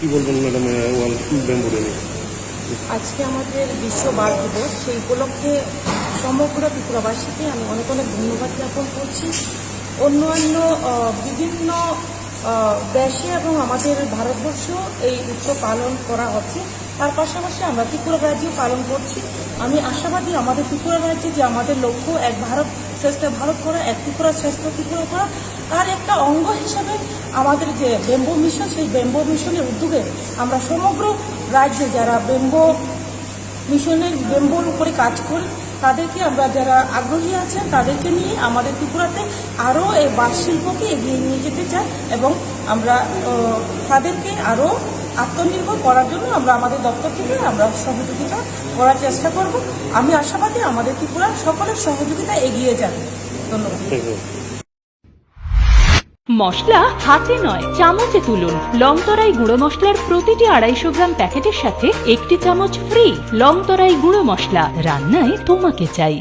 কি বলবেন ম্যাডাম আজকে আমাদের বিশ্ব বার দিবস, সেই উপলক্ষে সমগ্র ত্রিপুরাবাসীকে আমি অনেক অনেক ধন্যবাদ জ্ঞাপন করছি। অন্যান্য বিভিন্ন দেশে এবং আমাদের ভারতবর্ষ এই উৎসব পালন করা হচ্ছে। তার পাশাপাশি আমরা ত্রিপুরা রাজ্যেও পালন করছি। আমি আশাবাদী আমাদের ত্রিপুরা রাজ্যে যে আমাদের লক্ষ্য এক ভারত শ্রেষ্ঠ ভারত করা, এক ত্রিপুরা শ্রেষ্ঠ ত্রিপুরা করা, তার একটা অঙ্গ হিসাবে আমাদের যে বেম্বো মিশন, সেই বেম্বো মিশনের উদ্যোগে আমরা সমগ্র রাজ্যে যারা বেম্বো মিশনের, বেম্বোর উপরে কাজ করি, তাদেরকে আমরা যারা আগ্রহী আছেন, তাদেরকে নিয়ে আমাদের ত্রিপুরাতে আরও এই বাস শিল্পকে এগিয়ে নিয়ে যেতে চাই এবং আমরা তাদেরকে আরও আত্মনির্ভর করার জন্য আমরা আমাদের দপ্তর থেকে আমরা সহযোগিতা করার চেষ্টা করব। আমি আশাবাদী আমাদের ত্রিপুরা সকলের সহযোগিতা এগিয়ে যাবে। ধন্যবাদ। মশলা হাতে নয় চামচে তুলুন। লংতরাই গুঁড়ো মশলার প্রতিটি আড়াইশো গ্রাম প্যাকেটের সাথে একটি চামচ ফ্রি লংতরাই গুঁড়ো মশলা। রান্নায় তোমাকে চাই।